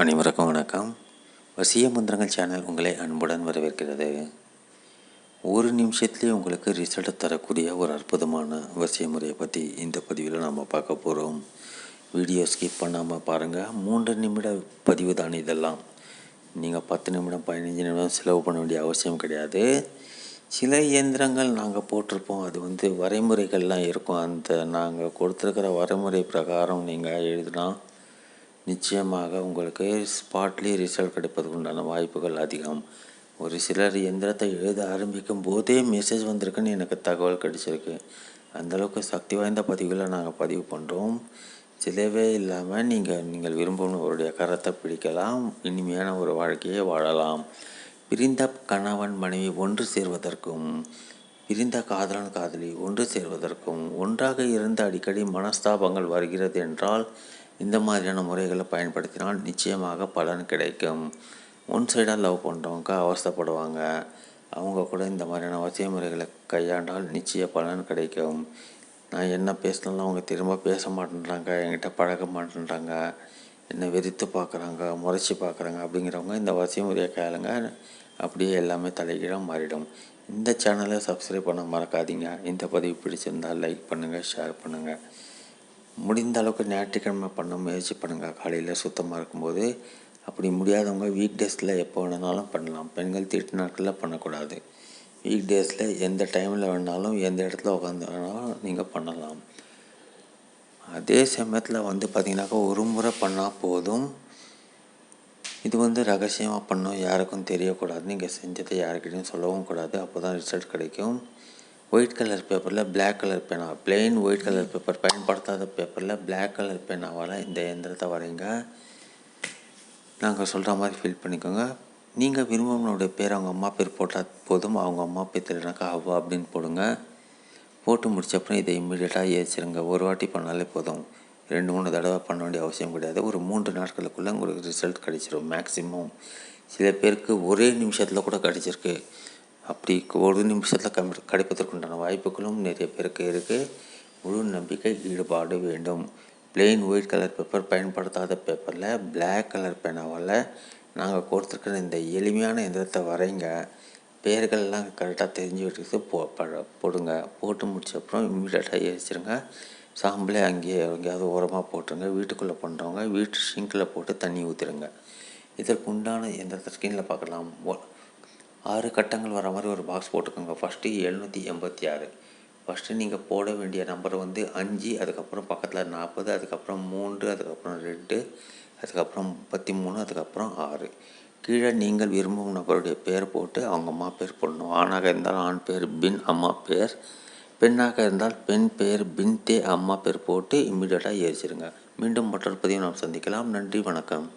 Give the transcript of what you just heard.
அனைவருக்கும் வணக்கம். வசிய மந்திரங்கள் சேனல் உங்களை அன்புடன் வரவேற்கிறது. ஒரு நிமிஷத்துலேயே உங்களுக்கு ரிசல்ட் தரக்கூடிய ஒரு அற்புதமான வசிய முறையை பற்றி இந்த பதிவில் நாம் பார்க்க போகிறோம் வீடியோ ஸ்கிப் பண்ணாமல் பாருங்கள் மூன்று நிமிட பதிவு தான் இதெல்லாம். நீங்கள் பத்து நிமிடம் பதினஞ்சு நிமிடம் செலவு பண்ண வேண்டிய அவசியம் கிடையாது. சில இயந்திரங்கள் நாங்கள் போட்டிருப்போம். அது வந்து வரைமுறைகள்லாம் இருக்கும். அந்த நாங்கள் கொடுத்துருக்கிற வரைமுறை பிரகாரம் நீங்கள் எழுதினா நிச்சயமாக உங்களுக்கு ஸ்பாட்லி ரிசல்ட் கிடைப்பதுக்கு உண்டான வாய்ப்புகள் அதிகம். ஒரு சிலர் எந்திரத்தை எழுத ஆரம்பிக்கும் போதே மெசேஜ் வந்திருக்குன்னு எனக்கு தகவல் கிடைச்சிருக்கு. அந்தளவுக்கு சக்தி வாய்ந்த பதிவுகளை நாங்கள் பதிவு பண்ணுறோம் சிலவே இல்லாமல் நீங்கள் நீங்கள் விரும்பும் கரத்தை பிடிக்கலாம். இனிமையான ஒரு வாழ்க்கையை வாழலாம். பிரிந்த கணவன் மனைவி ஒன்று சேர்வதற்கும் பிரிந்த காதலன் காதலி ஒன்று சேர்வதற்கும் ஒன்றாக இருந்து அடிக்கடி மனஸ்தாபங்கள் வருகிறது என்றால் இந்த மாதிரியான முறைகளை பயன்படுத்தினால் நிச்சயமாக பலன் கிடைக்கும். ஒன் சைடாக லவ் பண்ணுறவங்க அவஸ்தப்படுவாங்க. அவங்க கூட இந்த மாதிரியான வசதி முறைகளை கையாண்டால் நிச்சய பலன் கிடைக்கும். நான் என்ன பேசினாலும் அவங்க திரும்ப பேச மாட்டேன்றாங்க என்கிட்ட பழக மாட்டேன்றாங்க என்னை வெறித்து பார்க்குறாங்க முறைச்சி பார்க்குறாங்க அப்படிங்கிறவங்க இந்த வசதி முறையை கையாளுங்க. அப்படியே எல்லாமே தலைகீழாக மாறிடும். இந்த சேனலை சப்ஸ்கிரைப் பண்ண மறக்காதீங்க. இந்த பதிவு பிடிச்சிருந்தால் லைக் பண்ணுங்கள் ஷேர் பண்ணுங்கள் முடிந்த அளவுக்கு ஞாயிற்றுக்கிழமை பண்ண முயற்சி பண்ணுங்கள் காலையில் சுத்தமாக இருக்கும்போது அப்படி முடியாதவங்க வீக் டேஸில் எப்போ வேணுனாலும் பண்ணலாம். பெண்கள் தீட்டு நாட்களில் பண்ணக்கூடாது. வீக் டேஸில் எந்த டைமில் வேணாலும் எந்த இடத்துல உட்காந்து வேணாலும் நீங்கள் பண்ணலாம். அதே சமயத்தில் வந்து பார்த்திங்கனாக்கா ஒரு முறை பண்ணால் போதும். இது வந்து ரகசியமாக பண்ணோம் யாருக்கும் தெரியக்கூடாது. நீங்கள் செஞ்சதை யாருக்கிட்டையும் சொல்லவும் கூடாது. அப்போ தான் ரிசல்ட் கிடைக்கும். ஒயிட் கலர் பேப்பரில் பிளாக் கலர் பேனா பிளெயின் ஒயிட் கலர் பேப்பர் பயன்படுத்தாத பேப்பரில் பிளாக் கலர் பேனாவால் இந்த எந்திரத்தை வரைங்க. நாங்கள் சொல்கிற மாதிரி ஃபில் பண்ணிக்கோங்க. நீங்கள் விரும்பினோடைய பேர் அவங்க அம்மா பேர் போட்டால் போதும். அவங்க அம்மா பேர் தெரியலனாக்கா அவ்வா அப்படின்னு போடுங்க. போட்டு முடிச்ச அப்புறம் இதை இம்மிடியட்டாக ஏச்சிருங்க. ஒரு வாட்டி பண்ணாலே போதும். ரெண்டு மூணு தடவை பண்ண வேண்டிய அவசியம் கிடையாது. ஒரு மூன்று நாட்களுக்குள்ளே உங்களுக்கு ரிசல்ட் கிடைச்சிரும் மேக்ஸிமம் சில பேருக்கு ஒரே நிமிஷத்தில் கூட கிடச்சிருக்கு. அப்படி ஒரு நிமிஷத்தில் கம்மி கிடைப்பதற்குண்டான வாய்ப்புகளும் நிறைய பேருக்கு இருக்குது முழு நம்பிக்கை ஈடுபாடு வேண்டும். பிளெயின் ஒயிட் கலர் பேப்பர் பயன்படுத்தாத பேப்பரில் பிளாக் கலர் பேனாவால் நாங்கள் கொடுத்துருக்கிற இந்த எளிமையான எந்திரத்தை வரைங்க. பேர்கள்லாம் கரெக்டாக தெரிஞ்சு வச்சுக்கிட்டு போ போடுங்க. போட்டு முடிச்ச அப்புறம் இம்மிடியட்டாக எரிச்சிருங்க. சாம்பலே அங்கேயே எங்கேயாவது உரமாக போட்டுருங்க. வீட்டுக்குள்ளே பண்ணுறவங்க வீட்டு ஷிங்கில் போட்டு தண்ணி ஊற்றிடுங்க இதற்கு உண்டான எந்த ஸ்கிரீனில் பார்க்கலாம். ஆறு கட்டங்கள் வர மாதிரி ஒரு பாக்ஸ் போட்டுக்கோங்க. ஃபஸ்ட்டு எழுநூற்றி எண்பத்தி ஆறு. ஃபஸ்ட்டு நீங்கள் போட வேண்டிய நம்பர் வந்து அஞ்சு அதுக்கப்புறம் பக்கத்தில் நாற்பது அதுக்கப்புறம் மூன்று அதுக்கப்புறம் ரெண்டு அதுக்கப்புறம் முப்பத்தி மூணு அதுக்கப்புறம் ஆறு. கீழே நீங்கள் விரும்பும் நபருடைய பேர் போட்டு அவங்க அம்மா பேர் போடணும். ஆணாக இருந்தால் ஆண் பேர் பின் அம்மா பேர். பெண்ணாக இருந்தால் பெண் பெயர் பின்தே அம்மா பேர் போட்டு இம்மிடியட்டாக ஏறிச்சிருங்க. மீண்டும் மற்றொரு பதிவு நாம் சந்திக்கலாம். நன்றி வணக்கம்.